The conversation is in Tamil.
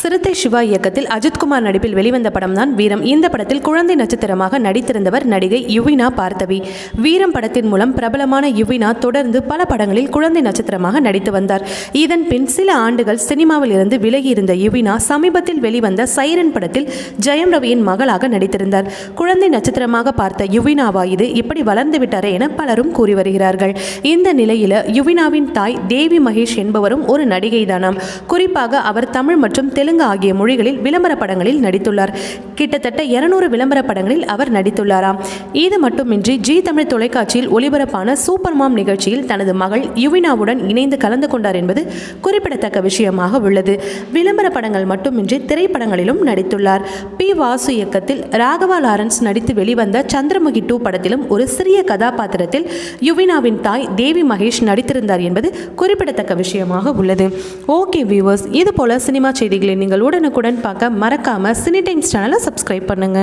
சிறுத்தை சிவா இயக்கத்தில் அஜித்குமார் நடிப்பில் வெளிவந்த படம் தான் வீரம். இந்த படத்தில் குழந்தை நட்சத்திரமாக நடித்திருந்தவர் நடிகை யுவினா பார்த்தவி வீரம் படத்தின் மூலம் பிரபலமான யுவினா தொடர்ந்து பல படங்களில் குழந்தை நட்சத்திரமாக நடித்து வந்தார். இதன் பின் சில ஆண்டுகள் சினிமாவில் இருந்து விலகி இருந்த யுவினா சமீபத்தில் வெளிவந்த சைரன் படத்தில் ஜெயம் ரவியின் மகளாக நடித்திருந்தார். குழந்தை நட்சத்திரமாக பார்த்த யுவினாவா இது இப்படி வளர்ந்து விட்டாரே என பலரும் கூறி வருகிறார்கள். இந்த நிலையில் யுவினாவின் தாய் தேவி மகேஷ் என்பவரும் ஒரு நடிகை தானாம் குறிப்பாக அவர் தமிழ் மற்றும் தெலுங்கு ஆகிய மொழிகளில் விளம்பர படங்களில் நடித்துள்ளார். கிட்டத்தட்ட இருநூறு விளம்பர படங்களில் அவர் நடித்துள்ளாராம். இது மட்டுமின்றி ஜி தமிழ் தொலைக்காட்சியில் ஒளிபரப்பான சூப்பர் மாம் நிகழ்ச்சியில் தனது மகள் யுவினாவுடன் இணைந்து கலந்து கொண்டார் என்பது குறிப்பிடத்தக்க விஷயமாக உள்ளது. விளம்பர படங்கள் மட்டுமின்றி திரைப்படங்களிலும் நடித்துள்ளார். பி. வாசு இயக்கத்தில் ராகவா லாரன்ஸ் நடித்து வெளிவந்த சந்திரமுகி டூ படத்திலும் ஒரு சிறிய கதாபாத்திரத்தில் யுவினாவின் தாய் தேவி மகேஷ் நடித்திருந்தார் என்பது குறிப்பிடத்தக்க விஷயமாக உள்ளது. ஓகே வியூவர்ஸ் இது போல சினிமா செய்திகளின் நீங்கள் உடனுக்குடன் பார்க்க மறக்காமல் சினி டைம்ஸ் சேனலை சப்ஸ்கிரைப் பண்ணுங்க.